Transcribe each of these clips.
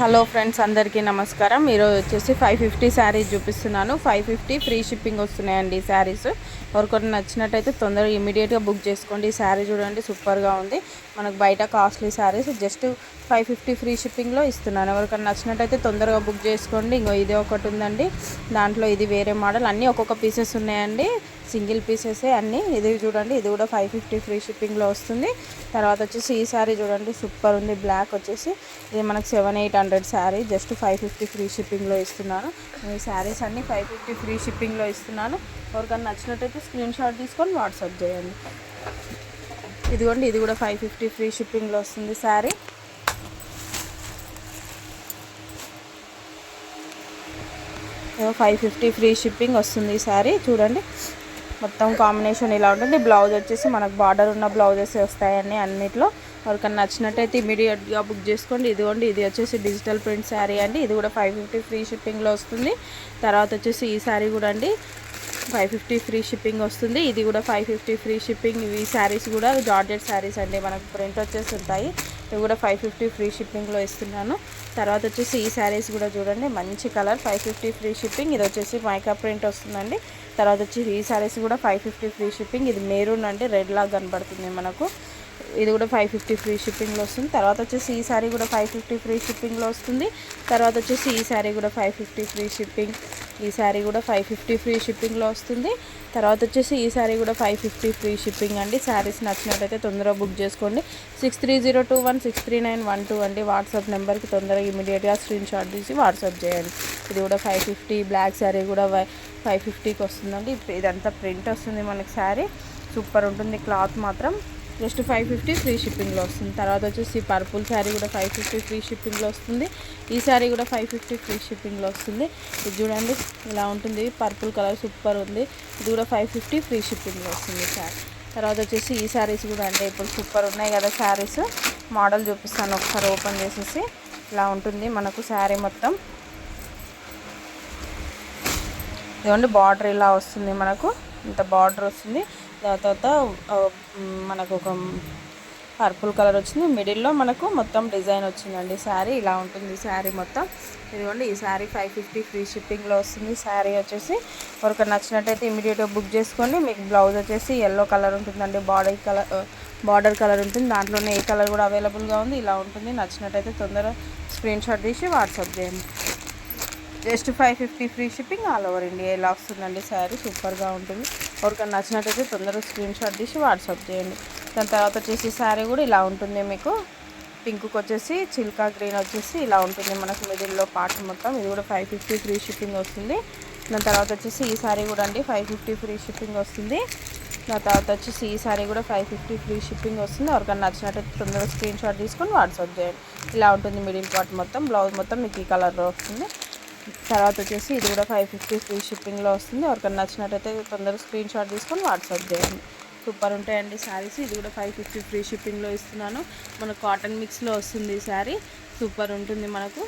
Hello friends అందరికీ నమస్కారం. ఈరోజు వచ్చేసి ఫైవ్ ఫిఫ్టీ శారీస్ చూపిస్తున్నాను. ఫైవ్ ఫిఫ్టీ ఫ్రీ షిప్పింగ్ వస్తున్నాయండి ఈ శారీస్. ఎవరికొని నచ్చినట్టయితే తొందరగా ఇమీడియట్గా బుక్ చేసుకోండి. ఈ శారీ చూడండి సూపర్గా ఉంది. మనకు బయట costly saris. Just five fifty free షిప్పింగ్లో ఇస్తున్నాను. ఎవరికైనా నచ్చినట్టయితే తొందరగా బుక్ చేసుకోండి. ఇంకో ఇది ఒకటి ఉందండి. దాంట్లో ఇది వేరే మోడల్ అన్నీ ఒక్కొక్క పీసెస్ ఉన్నాయండి. సింగిల్ పీసెసే అన్నీ. ఇది చూడండి ఇది కూడా ఫైవ్ ఫిఫ్టీ ఫ్రీ షిప్పింగ్లో వస్తుంది. తర్వాత వచ్చేసి ఈ శారీ చూడండి సూపర్ ఉంది. బ్లాక్ వచ్చేసి. ఇది మనకు seven eight hundred sari just five fifty free షిప్పింగ్లో ఇస్తున్నాను. ఈ శారీస్ అన్నీ ఫైవ్ ఫిఫ్టీ ఫ్రీ షిప్పింగ్లో ఇస్తున్నాను. ఎవరికైనా నచ్చినట్టయితే స్క్రీన్ షాట్ తీసుకొని వాట్సాప్ చేయండి. ఇదిగోండి ఇది కూడా ఫైవ్ ఫిఫ్టీ ఫ్రీ షిప్పింగ్లో వస్తుంది sari. Five fifty free shipping వస్తుంది ఈ శారీ. చూడండి మొత్తం కాంబినేషన్ ఇలా ఉంటుంది. బ్లౌజ్ వచ్చేసి మనకు బార్డర్ ఉన్న బ్లౌజెస్ వస్తాయండి అన్నిట్లో. ఎవరికైనా నచ్చినట్టయితే ఇమీడియట్గా బుక్ చేసుకోండి. ఇదిగోండి ఇది వచ్చేసి డిజిటల్ ప్రింట్ శారీ అండి. ఇది కూడా ఫైవ్ ఫిఫ్టీ ఫ్రీ షిప్పింగ్లో వస్తుంది. తర్వాత వచ్చేసి ఈ శారీ కూడా అండి. ఫైవ్ ఫిఫ్టీ ఫ్రీ షిప్పింగ్ వస్తుంది. ఇది కూడా ఫైవ్ ఫిఫ్టీ ఫ్రీ షిప్పింగ్ ఈ శారీస్ కూడా జార్జెట్ శారీస్ అండి. మనకు ప్రింట్ వచ్చేసి ఉంటాయి. ఇవి కూడా ఫైవ్ ఫిఫ్టీ ఫ్రీ షిప్పింగ్లో ఇస్తున్నాను. తర్వాత వచ్చేసి ఈ శారీస్ కూడా చూడండి. మంచి colour five fifty free shipping ఇది వచ్చేసి మైకా ప్రింట్ వస్తుందండి. తర్వాత వచ్చి ఈ శారీస్ కూడా ఫైవ్ ఫిఫ్టీ ఫ్రీ షిప్పింగ్ ఇది మెరూన్ అంటే రెడ్ లాగా కనబడుతుంది మనకు. ఇది కూడా ఫైవ్ ఫిఫ్టీ ఫ్రీ షిప్పింగ్లో వస్తుంది. తర్వాత వచ్చేసి ఈ శారీ కూడా ఫైవ్ ఫిఫ్టీ ఫ్రీ షిప్పింగ్లో వస్తుంది. తర్వాత వచ్చేసి ఈ శారీ కూడా ఫైవ్ ఫిఫ్టీ ఫ్రీ షిప్పింగ్ ఈ శారీ కూడా ఫైవ్ ఫిఫ్టీ ఫ్రీ షిప్పింగ్లో వస్తుంది. తర్వాత వచ్చేసి ఈ శారీ కూడా ఫైవ్ ఫిఫ్టీ ఫ్రీ షిప్పింగ్ అండి. శారీస్ నచ్చినట్టయితే తొందరగా బుక్ చేసుకోండి. Six three zero two one six three nine one two అండి. వాట్సాప్ నెంబర్కి తొందరగా ఇమీడియట్గా స్క్రీన్ షాట్ తీసి వాట్సాప్ చేయండి. ఇది కూడా ఫైవ్ ఫిఫ్టీ బ్లాక్ శారీ కూడా ఫైవ్ ఫిఫ్టీకి వస్తుందండి. ఇదంతా ప్రింట్ వస్తుంది మనకి శారీ సూపర్ ఉంటుంది. క్లాత్ మాత్రం. జస్ట్ ఫైవ్ ఫిఫ్టీ ఫ్రీ షిప్పింగ్లో వస్తుంది. తర్వాత వచ్చేసి పర్పుల్ శారీ కూడా ఫైవ్ ఫిఫ్టీ ఫ్రీ షిప్పింగ్లో వస్తుంది. ఈ శారీ కూడా ఫైవ్ ఫిఫ్టీ ఫ్రీ షిప్పింగ్లో వస్తుంది. ఇది చూడండి ఇలా ఉంటుంది. పర్పుల్ కలర్ సూపర్ ఉంది. ఇది కూడా ఫైవ్ ఫిఫ్టీ ఫ్రీ షిప్పింగ్లో వస్తుంది శారీ తర్వాత వచ్చేసి ఈ శారీస్ కూడా అంటే ఇప్పుడు సూపర్ ఉన్నాయి కదా శారీస్. మోడల్ చూపిస్తాను ఒకసారి ఓపెన్ చేసేసి. ఇలా ఉంటుంది మనకు శారీ మొత్తం. ఇదిగోండి బార్డర్ ఇలా వస్తుంది మనకు. ఇంత బార్డర్ వస్తుంది. దాని తర్వాత మనకు ఒక పర్పుల్ కలర్ వచ్చింది. మిడిల్లో మనకు మొత్తం డిజైన్ వచ్చిందండి. శారీ ఇలా ఉంటుంది. శారీ మొత్తం. ఇదిగోండి ఈ శారీ ఫైవ్ ఫిఫ్టీ ఫ్రీ షిప్పింగ్లో వస్తుంది. శారీ వచ్చేసి ఎవరికి నచ్చినట్టయితే ఇమీడియట్గా బుక్ చేసుకోండి. మీకు బ్లౌజ్ వచ్చేసి ఎల్లో కలర్ ఉంటుందండి. బాడీ కలర్ బార్డర్ కలర్ ఉంటుంది. దాంట్లోనే ఏ కలర్ కూడా అవైలబుల్గా ఉంది. ఇలా ఉంటుంది. నచ్చినట్టయితే తొందరగా స్క్రీన్ షాట్ తీసి వాట్సాప్ చేయండి. Just five fifty free shipping all over India. ఇలా వస్తుందండి శారీ. సూపర్గా ఉంటుంది. ఎవరికైనా నచ్చినట్టయితే తొందరగా స్క్రీన్ షాట్ తీసి వాట్సాప్ చేయండి. దాని తర్వాత వచ్చేసి శారీ కూడా ఇలా ఉంటుంది మీకు. పింక్కి వచ్చేసి చిల్కా గ్రీన్ వచ్చేసి ఇలా ఉంటుంది మనకు మిడిల్లో పార్ట్ మొత్తం. ఇది కూడా ఫైవ్ ఫిఫ్టీ ఫ్రీ షిప్పింగ్ వస్తుంది. దాని తర్వాత వచ్చేసి ఈ శారీ కూడా అండి ఫైవ్ ఫిఫ్టీ ఫ్రీ షిప్పింగ్ వస్తుంది. దాని తర్వాత వచ్చేసి ఈ శారీ కూడా ఫైవ్ ఫిఫ్టీ ఫ్రీ షిప్పింగ్ వస్తుంది. ఎవరికైనా నచ్చినట్టయితే తొందరగా స్క్రీన్ షాట్ తీసుకొని వాట్సాప్ చేయండి. ఇలా ఉంటుంది మిడిల్ పార్ట్ మొత్తం. బ్లౌజ్ మొత్తం మీకు ఈ కలర్లో వస్తుంది. తర్వాత వచ్చేసి ఇది కూడా ఫైవ్ ఫిఫ్టీ ఫ్రీ షిప్పింగ్లో వస్తుంది. ఎవరికైనా నచ్చినట్టయితే తొందరగా స్క్రీన్ షాట్ తీసుకొని వాట్సాప్ చేయండి. సూపర్ ఉంటాయండి శారీస్ ఇది కూడా ఫైవ్ ఫిఫ్టీ ఫ్రీ షిప్పింగ్లో ఇస్తున్నాను. మన కాటన్ మిక్స్లో వస్తుంది ఈ శారీ సూపర్ ఉంటుంది మనకు.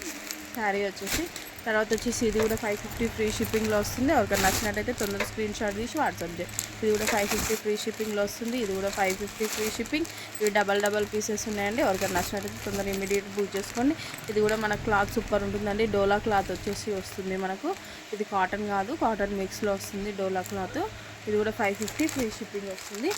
శారీ వచ్చేసి తర్వాత వచ్చేసి ఇది కూడా ఫైవ్ ఫిఫ్టీ ఫ్రీ షిప్పింగ్లో వస్తుంది. ఎవరికైనా నచ్చినట్టయితే తొందరగా స్క్రీన్ షాట్ తీసి వాట్సాప్ చేయండి. ఇది కూడా ఫైవ్ ఫిఫ్టీ ఫ్రీ షిప్పింగ్లో వస్తుంది. ఇది కూడా ఫైవ్ ఫిఫ్టీ ఫ్రీ షిప్పింగ్ ఇవి డబల్ డబల్ పీసెస్ ఉన్నాయండి. ఎవరికైనా నచ్చినట్టయితే తొందరగా ఇమీడియట్ బుక్ చేసుకోండి. ఇది కూడా మన క్లాత్ సూపర్ ఉంటుందండి. డోలా క్లాత్ వచ్చేసి వస్తుంది మనకు. ఇది కాటన్ కాదు. కాటన్ మిక్స్లో వస్తుంది డోలా క్లాత్ ఇది కూడా ఫైవ్ ఫిఫ్టీ ఫ్రీ షిప్పింగ్ వస్తుంది.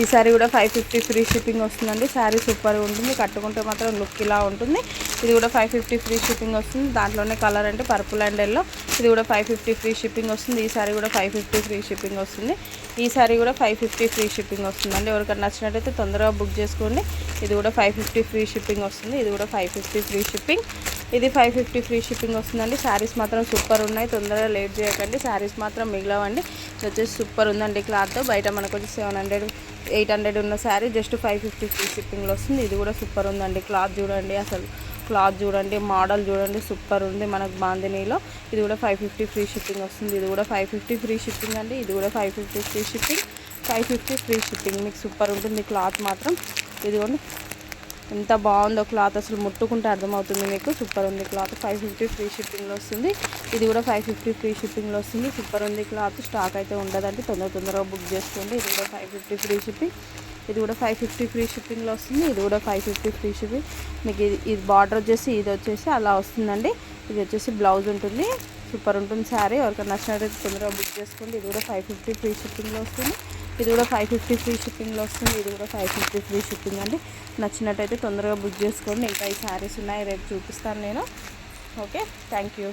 ఈ శారీ కూడా ఫైవ్ ఫిఫ్టీ ఫ్రీ షిప్పింగ్ వస్తుందండి. శారీ సూపర్గా ఉంటుంది. కట్టుకుంటే మాత్రం లుక్ ఇలా ఉంటుంది. ఇది కూడా ఫైవ్ ఫిఫ్టీ ఫ్రీ షిప్పింగ్ వస్తుంది. దాంట్లోనే కలర్ అంటే పర్పుల్ అండ్ ఎల్లో ఇది కూడా ఫైవ్ ఫిఫ్టీ ఫ్రీ షిప్పింగ్ వస్తుంది. ఈ శారీ కూడా ఫైవ్ ఫిఫ్టీ ఫ్రీ షిప్పింగ్ వస్తుంది. ఈ శారీ కూడా ఫైవ్ ఫిఫ్టీ ఫ్రీ షిప్పింగ్ వస్తుందండి. ఎవరికైనా నచ్చినట్టయితే తొందరగా బుక్ చేసుకోండి. ఇది కూడా ఫైవ్ ఫిఫ్టీ ఫ్రీ షిప్పింగ్ వస్తుంది. ఇది కూడా ఫైవ్ ఫిఫ్టీ ఫ్రీ షిప్పింగ్ ఇది ఫైవ్ ఫిఫ్టీ ఫ్రీ షిప్పింగ్ వస్తుందండి. శారీస్ మాత్రం సూపర్ ఉన్నాయి. తొందరగా లేట్ చేయకండి. శారీస్ మాత్రం మిగిలవండి. ఇది వచ్చేసి సూపర్ ఉందండి క్లాత్ బయట మనకు వచ్చి సెవెన్ హండ్రెడ్ ఎయిట్ హండ్రెడ్ ఉన్న sari just five fifty free షిప్పింగ్లో వస్తుంది. ఇది కూడా సూపర్ ఉందండి. క్లాత్ చూడండి అసలు క్లాత్ చూడండి మోడల్ చూడండి సూపర్ ఉంది మనకు బాందినీలో. ఇది కూడా ఫైవ్ ఫిఫ్టీ ఫ్రీ షిప్పింగ్ వస్తుంది. ఇది కూడా ఫైవ్ ఫిఫ్టీ ఫ్రీ షిప్పింగ్ అండి. ఇది కూడా five fifty free shipping five fifty free shipping మీకు సూపర్ ఉంటుంది. క్లాత్ మాత్రం. ఇదిగోండి. ఎంత బాగుందో క్లాత్ అసలు ముట్టుకుంటే అర్థమవుతుంది మీకు. సూపర్ ఉంది క్లాత్. ఫైవ్ ఫిఫ్టీ ఫ్రీ షిప్పింగ్లో వస్తుంది. ఇది కూడా ఫైవ్ ఫిఫ్టీ ఫ్రీ షిప్పింగ్లో వస్తుంది. సూపర్ ఉంది క్లాత్. స్టాక్ అయితే ఉండదండి. తొందర తొందరగా బుక్ చేసుకోండి. ఇది కూడా ఫైవ్ ఫిఫ్టీ ఫ్రీ షిప్పింగ్ ఇది కూడా ఫైవ్ ఫిఫ్టీ ఫ్రీ షిప్పింగ్లో వస్తుంది. ఇది కూడా ఫైవ్ ఫిఫ్టీ ఫ్రీ షిప్పింగ్ మీకు ఇది ఇది బార్డర్ వచ్చేసి ఇది వచ్చేసి అలా వస్తుందండి. ఇది వచ్చేసి బ్లౌజ్ ఉంటుంది. సూపర్ ఉంటుంది శారీ. ఎవరికైనా నచ్చినట్టు తొందరగా బుక్ చేసుకోండి. ఇది కూడా ఫైవ్ ఫిఫ్టీ ఫ్రీ షిప్పింగ్లో వస్తుంది. ఇది కూడా ఫైవ్ ఫిఫ్టీ ఫ్రీ షిప్పింగ్లో వస్తుంది. ఇది కూడా ఫైవ్ ఫిఫ్టీ ఫ్రీ షిప్పింగ్ అండి. నచ్చినట్టయితే తొందరగా బుక్ చేసుకోండి. ఇంకా ఈ శారీస్ ఉన్నాయి. రేపు చూపిస్తాను నేను. Okay thank you